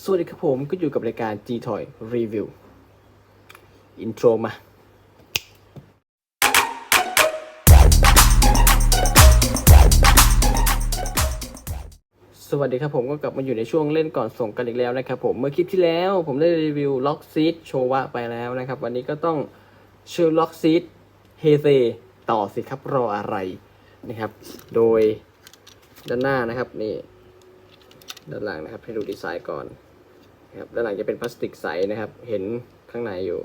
สวัสดีครับผมก็อยู่กับรายการ G-Toy Review อินโทรมาสวัสดีครับผมก็กลับมาอยู่ในช่วงเล่นก่อนส่งกันอีกแล้วนะครับผมเมื่อคลิปที่แล้วผมได้รีวิวล็อกซีดโชวะไปแล้วนะครับ วันนี้ก็ต้องเชิญล็อกซีดเฮเซต่อสิครับรออะไรนะครับ โดยด้านหน้านะครับนี่ ด้านหลังนะครับให้ดูดีไซน์ก่อนนะครับด้านหลังจะเป็นพลาสติกใสนะครับ เห็นข้างในอยู่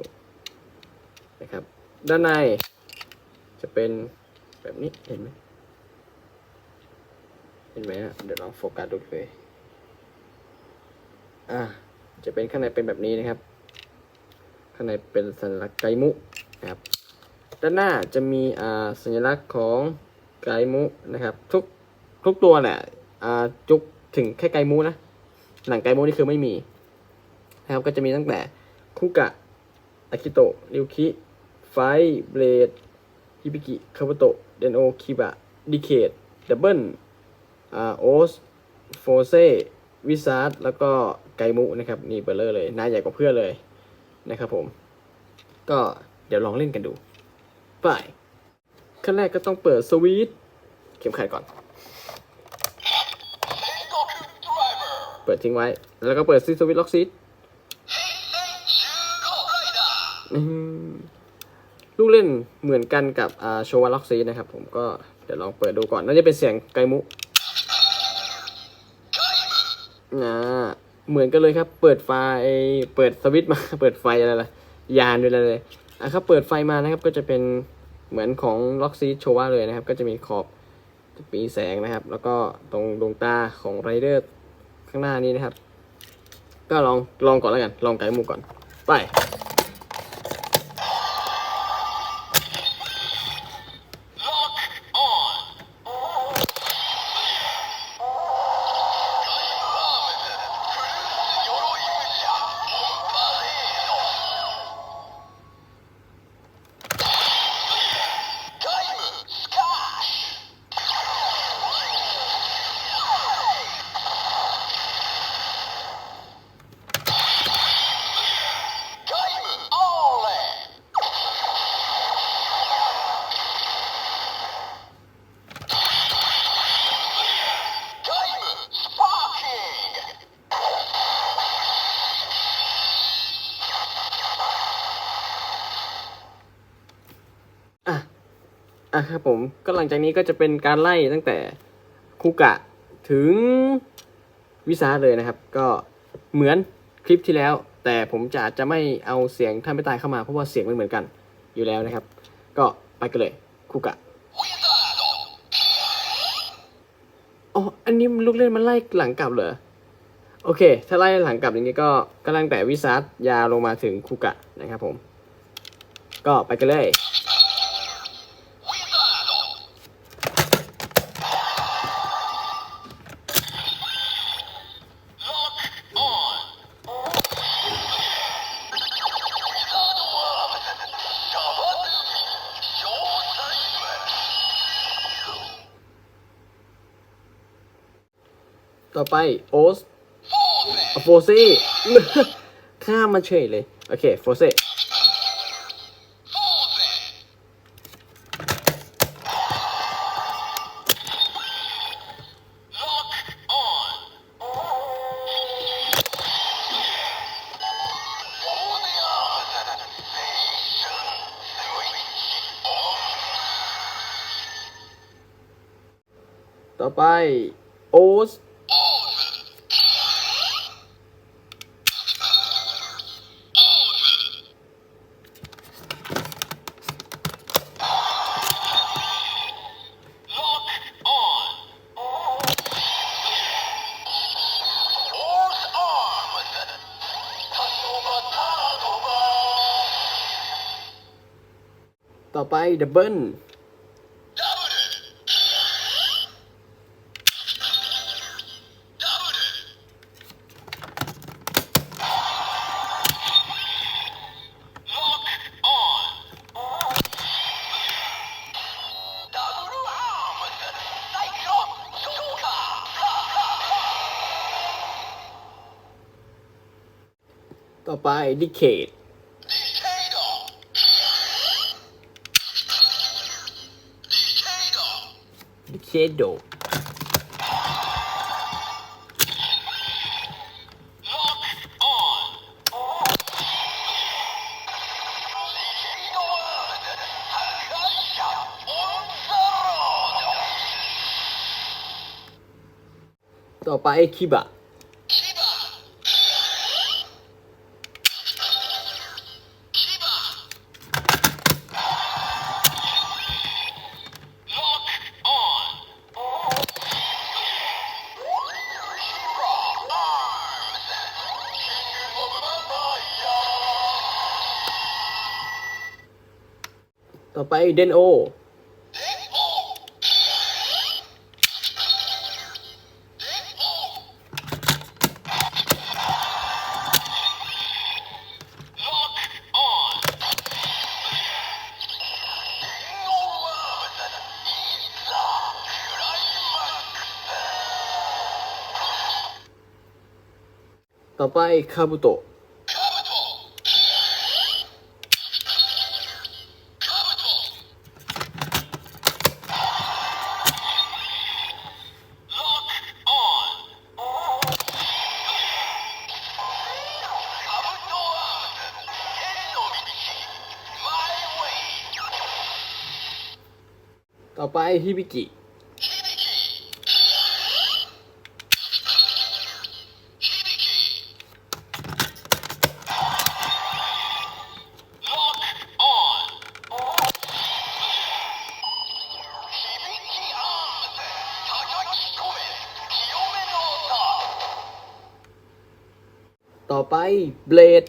นะครับ ด้านในจะเป็นแบบนี้เห็นไหมเห็นไหมฮะเดี๋ยวลองโฟกัสดูเลยอ่าจะเป็นข้างในเป็นแบบนี้นะครับ ข้างในเป็นสัญลักษณ์ไกมุนะครับ ด้านหน้าจะมีอ่าสัญลักษณ์ของไกมุนะครับ ทุกทุกตัวแหละอ่าจุก ถึงแค่ไกมุนะ หนังไกมุนี่คือไม่มีนะครับก็จะมีตั้งแต่คุกะอากิโตะริวคิ ไฟเบลดฮิบิกิคาบุโตะเดนโอคิบะดิเคดดับเบิลอ่าโอสโฟเซวิซาร์ดแล้วก็ไกมุนะครับนี่เบลเลอร์เลยหน้าใหญ่กว่าเพื่อนเลยนะครับผม ก็เดี๋ยวลองเล่นกันดูไปขั้นแรกก็ต้องเปิดสวิตเข็มขัดก่อน เปิดทิ้งไว้ แล้วก็เปิดซีสวิตล็อกซีดลูกเล่นเหมือนกันกับโชวาล็อกซีนะครับ ผมก็เดี๋ยวลองเปิดดูก่อน น่าจะเป็นเสียงไกมุอ่าเหมือนกันเลยครับ เปิดไฟ เปิดสวิตมา เปิดไฟอะไรล่ะ ยานด้วยเลยอะครับ เปิดไฟมานะครับ ก็จะเป็นเหมือนของล็อกซีโชวาเลยนะครับ ก็จะมีขอบปีแสงนะครับ แล้วก็ตรงดวงตาของไรเดอร์ ข้างหน้านี้นะครับ ก็ลองลองก่อนแล้วกัน ลองไก่หมูก่อน ไป อะครับผมก็หลังจากนี้ก็จะเป็นการไล่ตั้งแต่คุกะถึงวิสาเลยนะครับ ก็เหมือนคลิปที่แล้ว แต่ผมจะจะไม่เอาเสียงท่านไม่ตายเข้ามาเพราะว่าเสียงมันเหมือนกันอยู่แล้วนะครับ ก็ไปกันเลยคุกะอ๋ออันนี้ลูกเล่นมันไล่หลังกลับเหรอโอเค ถ้าไล่หลังกลับอย่างนี้ก็ก็ตั้งแต่วิสายาลงมาถึงคุกะนะครับผม ก็ไปกันเลย ต่อไปโอสโฟเซ่ข้ามมาเฉยเลย โอเคโฟเซ่ต่อไปโอส ต่อไปดับเบิลต่อไป Decade shadow ต่อไปคิบะ ไปเดนโอ ต่อไปคาบุโต ต่อไปฮิบิกิต่อไปเบลด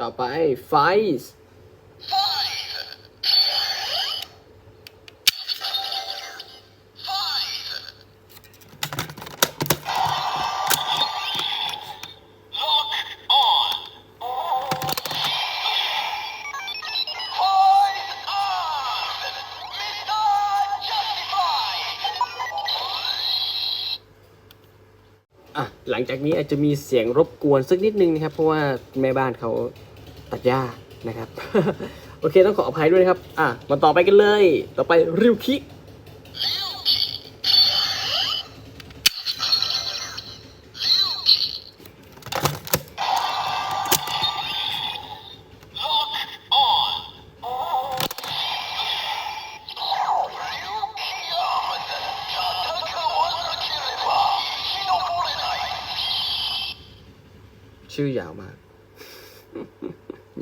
ต่อไป Fight อะหลังจากนี้อาจจะมีเสียงรบกวนสักนิดนึงนะครับ เพราะว่าแม่บ้านเขา ตัดหญ้านะครับ โอเคต้องขออภัยด้วยนะครับ อะมาต่อไปกันเลย ต่อไปริวคิชื่อยาวมาก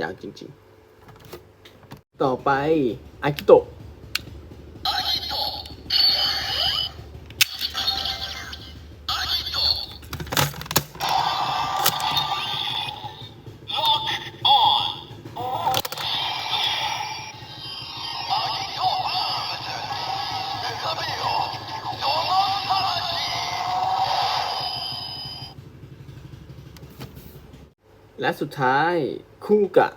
ยาวจริงๆ ต่อไปอากิโตะและสุดท้าย คูกะ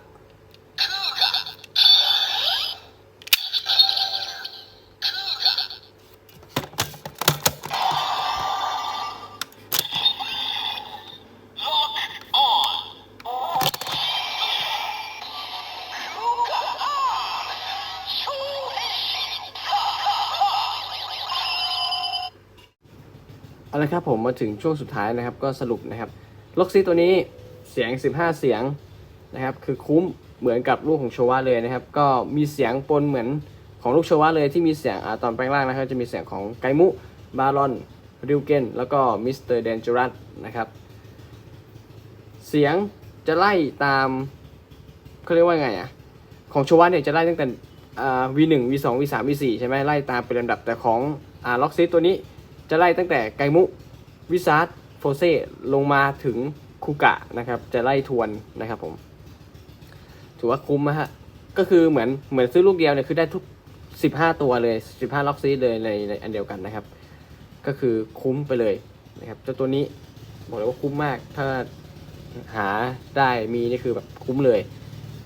เอาละครับผมมาถึงช่วงสุดท้ายนะครับก็สรุปนะครับ ล็อกซี่ตัวนี้เสียง 15 เสียง นะครับคือคุ้มเหมือนกับลูกของโชวะเลยนะครับ ก็มีเสียงปนเหมือนของลูกโชวะเลยที่มีเสียงอตอนแปลงร่างนะครับจะมีเสียงของไกมุบารอนริวเกนแล้วก็มิสเตอร์เดนจูรัสนะครับ เสียงจะไล่ตามเขาเรียกว่าไงอะของโชวะเนี่ยจะไล่ตั้งแต่อ่า V1 V2 V3 V4 ใช่ไหมไล่ตามเป็นลำดับแต่ของอล็อกซิตตัวนี้จะไล่ตั้งแต่ไกมุวิซาร์ดโฟเซลงมาถึงคูกะนะครับจะไล่ทวนนะครับผม ถือว่าคุ้มนะฮะ ก็คือเหมือนเหมือนซื้อลูกเดียวเนี่ยคือได้ทุก 15 ตัวเลย 15 ล็อกซีเลยในในอันเดียวกันนะครับ ก็คือคุ้มไปเลยนะครับเจ้าตัวนี้บอกเลยว่าคุ้มมาก ถ้าหาได้มีนี่คือแบบคุ้มเลย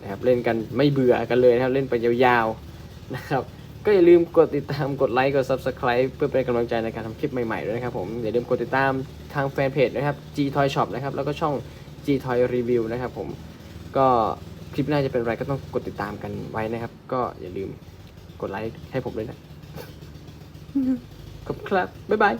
นะครับเล่นกันไม่เบื่อกันเลยนะครับเล่นไปยาวๆนะครับก็อย่าลืมกดติดตามกดไลค์กด Subscribe เพื่อเป็นกำลังใจในการทำคลิปใหม่ๆด้วยนะครับผมอย่าลืมกดติดตามทางแฟนเพจนะครับ G Toy Shop นะครับแล้วก็ช่อง G Toy Review นะครับผมก็ คลิปหน้าจะเป็นอะไรก็ต้องกดติดตามกันไว้นะครับ ก็อย่าลืมกดไลค์ให้ผมด้วยนะ ขอบคุณครับ บ๊ายบาย